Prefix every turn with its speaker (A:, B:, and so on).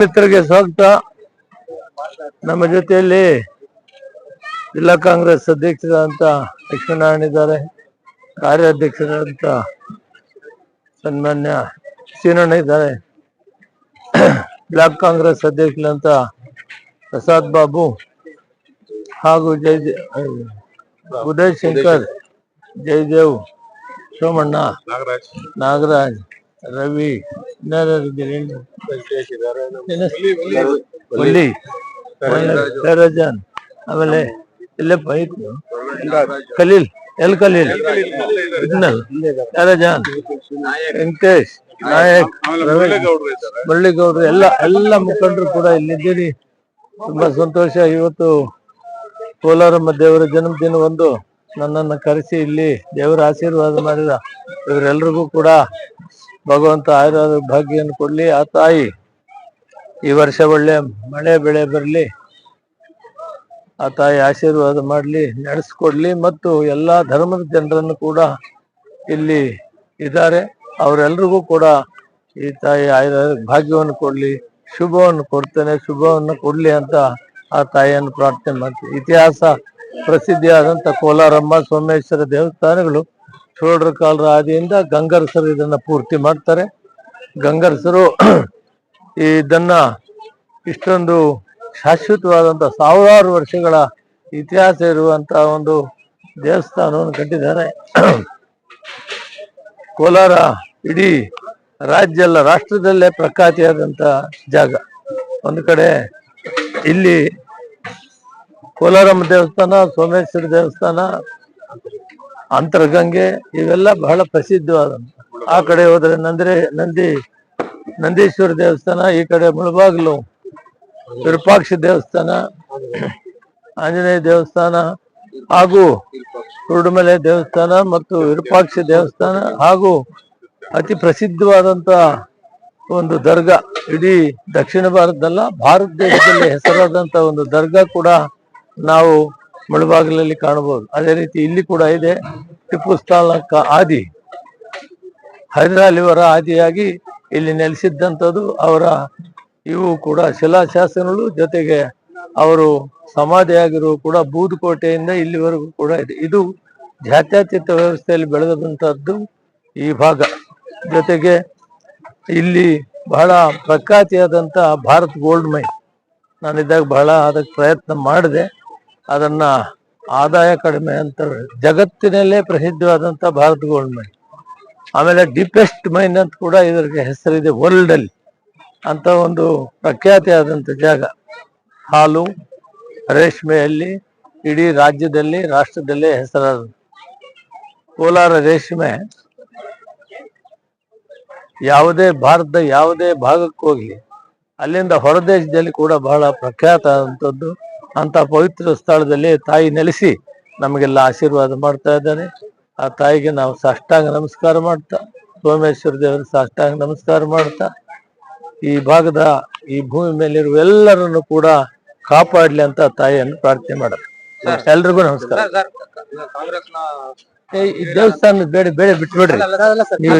A: ಮಿತ್ರರಿಗೆ ಸ್ವಾಗತ. ನಮ್ಮ ಜೊತೆಯಲ್ಲಿ ಜಿಲ್ಲಾ ಕಾಂಗ್ರೆಸ್ ಅಧ್ಯಕ್ಷರಾದಂತ ಲಕ್ಷ್ಮೀನಾರಾಯಣ ಇದ್ದಾರೆ. ಕಾರ್ಯಾಧ್ಯಕ್ಷರಾದಂತ ಸನ್ಮಾನ್ಯ ಸೀನಣ್ಣ ಇದ್ದಾರೆ. ಬ್ಲಾಕ್ ಕಾಂಗ್ರೆಸ್ ಅಧ್ಯಕ್ಷರಂತ ಪ್ರಸಾದ್ ಬಾಬು ಹಾಗೂ ಜೈ ಉದಯ್ ಶಂಕರ್ ಜಯದೇವ್ ಸೋಮಣ್ಣ,
B: ನಾಗರಾಜ್
A: ನಾಗರಾಜ್, ರವಿ ಇನ್ನಾರಿದ್ದೀರಿ ಆಮೇಲೆ ಇಲ್ಲೇ ಇತ್ತು ಖಲೀಲ್ ಎಲ್ ಕಲೀಲ್? ಇದ್ನಲ್ ಯಾರಜಾನ್ ವೆಂಕಟೇಶ್ ನಾಯಕ್. ಮುರಳಿಗೌಡ್ರು ಎಲ್ಲ ಎಲ್ಲ ಮುಖಂಡರು ಕೂಡ ಇಲ್ಲಿದ್ದೀರಿ. ತುಂಬಾ ಸಂತೋಷ. ಇವತ್ತು ಕೋಲಾರಮ್ಮ ದೇವರ ಜನ್ಮದಿನ ಒಂದು. ನನ್ನನ್ನು ಕರೆಸಿ ಇಲ್ಲಿ ದೇವರ ಆಶೀರ್ವಾದ ಮಾಡಿದ ಇವರೆಲ್ಲರಿಗೂ ಕೂಡ ಭಗವಂತ ಆಯುರ್ವೇದ ಭಾಗ್ಯವನ್ನು ಕೊಡಲಿ. ಆ ತಾಯಿ ಈ ವರ್ಷ ಒಳ್ಳೆ ಮಳೆ ಬೆಳೆ ಬರಲಿ. ಆ ತಾಯಿ ಆಶೀರ್ವಾದ ಮಾಡಲಿ, ನಡೆಸ್ಕೊಡ್ಲಿ. ಮತ್ತು ಎಲ್ಲ ಧರ್ಮದ ಜನರನ್ನು ಕೂಡ ಇಲ್ಲಿ ಇದ್ದಾರೆ. ಅವರೆಲ್ರಿಗೂ ಕೂಡ ಈ ತಾಯಿ ಆಯುರ್ವೇದ ಭಾಗ್ಯವನ್ನು ಕೊಡಲಿ. ಶುಭವನ್ನು ಕೊಡ್ತೇನೆ, ಶುಭವನ್ನು ಕೊಡಲಿ ಅಂತ ಆ ತಾಯಿಯನ್ನು ಪ್ರಾರ್ಥನೆ ಮಾಡ್ತೀವಿ ಇತಿಹಾಸ ಪ್ರಸಿದ್ಧಿಯಾದಂಥ ಕೋಲಾರಮ್ಮ ಸೋಮೇಶ್ವರ ದೇವಸ್ಥಾನಗಳು ಚೋಳರ ಕಾಲರ ಆದಿಯಿಂದ ಗಂಗರಸರು ಇದನ್ನ ಪೂರ್ತಿ ಮಾಡ್ತಾರೆ. ಗಂಗರಸರು ಇದನ್ನು ಇಷ್ಟೊಂದು ಶಾಶ್ವತವಾದಂಥ ಸಾವಿರಾರು ವರ್ಷಗಳ ಇತಿಹಾಸ ಇರುವಂಥ ಒಂದು ದೇವಸ್ಥಾನವನ್ನು ಕಟ್ಟಿದ್ದಾರೆ. ಕೋಲಾರ ಇಡೀ ರಾಜ್ಯ ಎಲ್ಲ ರಾಷ್ಟ್ರದಲ್ಲೇ ಪ್ರಖ್ಯಾತಿಯಾದಂಥ ಜಾಗ. ಒಂದು ಕಡೆ ಇಲ್ಲಿ ಕೋಲಾರಮ್ಮ ದೇವಸ್ಥಾನ, ಸೋಮೇಶ್ವರ ದೇವಸ್ಥಾನ ಅಂತರ್ಗಂಗೆ ಇವೆಲ್ಲ ಬಹಳ ಪ್ರಸಿದ್ಧವಾದ ಆ ಕಡೆ ಹೋದ್ರೆ ನಂದ್ರೆ ನಂದಿ, ನಂದೀಶ್ವರ ದೇವಸ್ಥಾನ, ಈ ಕಡೆ ಮುಳಬಾಗ್ಲು, ವಿರೂಪಾಕ್ಷ ದೇವಸ್ಥಾನ, ಆಂಜನೇಯ ದೇವಸ್ಥಾನ ಹಾಗೂ ಕುರುಡುಮಲೆ ದೇವಸ್ಥಾನ ಮತ್ತು ವಿರೂಪಾಕ್ಷ ದೇವಸ್ಥಾನ ಹಾಗೂ ಅತಿ ಪ್ರಸಿದ್ಧವಾದಂತ ಒಂದು ದರ್ಗಾ. ಇಡೀ ದಕ್ಷಿಣ ಭಾರತದಲ್ಲ, ಭಾರತ ದೇಶದಲ್ಲಿ ಹೆಸರಾದಂತ ಒಂದು ದರ್ಗಾ ಕೂಡ ನಾವು ಮುಳಬಾಗಿಲಲ್ಲಿ ಕಾಣಬಹುದು. ಅದೇ ರೀತಿ ಇಲ್ಲಿ ಕೂಡ ಇದೆ ಟಿಪ್ಪು ಸುಲ್ತಾನ್ ಆದಿ. ಹೈದರಾಲಿವರ ಆದಿಯಾಗಿ ಇಲ್ಲಿ ನೆಲೆಸಿದ್ದಂಥದ್ದು ಅವರ ಇವು ಕೂಡ ಶಿಲಾಶಾಸನಗಳು. ಜೊತೆಗೆ ಅವರು ಸಮಾಧಿಯಾಗಿರುವ ಕೂಡ ಬೂದುಕೋಟೆಯಿಂದ ಇಲ್ಲಿವರೆಗೂ ಕೂಡ ಇದೆ. ಇದು ಜಾತ್ಯತೀತ ವ್ಯವಸ್ಥೆಯಲ್ಲಿ ಬೆಳೆದಂಥದ್ದು ಈ ಭಾಗ. ಜೊತೆಗೆ ಇಲ್ಲಿ ಬಹಳ ಪ್ರಖ್ಯಾತಿಯಾದಂಥ ಭಾರತ್ ಗೋಲ್ಡ್ ಮೈನ್. ನಾನಿದ್ದಾಗ ಬಹಳ ಅದಕ್ಕೆ ಪ್ರಯತ್ನ ಮಾಡಿದೆ. ಅದನ್ನ ಆದಾಯ ಕಡಿಮೆ ಅಂತ ಜಗತ್ತಿನಲ್ಲೇ ಪ್ರಸಿದ್ಧವಾದಂತ ಭಾರತ ಗೋಲ್ಡ್ ಮೈನ್ ಆಮೇಲೆ ಡಿಪೆಸ್ಟ್ ಮೈನ್ ಅಂತ ಕೂಡ ಇದ್ರಿಗೆ ಹೆಸರಿದೆ ವರ್ಲ್ಡ್ ಅಲ್ಲಿ ಅಂತ ಒಂದು ಪ್ರಖ್ಯಾತಿ ಆದಂತ ಜಾಗ. ಹಾಲು ರೇಷ್ಮೆಯಲ್ಲಿ ಇಡೀ ರಾಜ್ಯದಲ್ಲಿ, ರಾಷ್ಟ್ರದಲ್ಲೇ ಹೆಸರಾದ ಕೋಲಾರ ರೇಷ್ಮೆ ಯಾವುದೇ ಭಾರತದ ಯಾವುದೇ ಭಾಗಕ್ಕೆ ಅಲ್ಲಿಂದ ಹೊರದೇಶದಲ್ಲಿ ಕೂಡ ಬಹಳ ಪ್ರಖ್ಯಾತ ಆದಂಥದ್ದು ಅಂತ ಪವಿತ್ರ ಸ್ಥಳದಲ್ಲಿ ತಾಯಿ ನೆಲೆಸಿ ನಮಗೆಲ್ಲ ಆಶೀರ್ವಾದ ಮಾಡ್ತಾ ಇದ್ದಾನೆ. ಆ ತಾಯಿಗೆ ನಾವು ಸಾಷ್ಟಾಂಗ ನಮಸ್ಕಾರ ಮಾಡ್ತಾ ಸೋಮೇಶ್ವರ ದೇವರ ಸಾಷ್ಟಾಂಗ ನಮಸ್ಕಾರ ಮಾಡ್ತಾ ಈ ಭಾಗದ ಈ ಭೂಮಿ ಮೇಲಿರುವ ಎಲ್ಲರನ್ನು ಕೂಡ ಕಾಪಾಡ್ಲಿ ಅಂತ ತಾಯಿಯನ್ನು ಪ್ರಾರ್ಥನೆ ಮಾಡೋದು. ಎಲ್ರಿಗೂ ನಮಸ್ಕಾರ. ಈ ದೇವಸ್ಥಾನ ಬೇಡ ಬೇಡ ಬಿಟ್ಬಿಡ್ರಿ. ನೀವು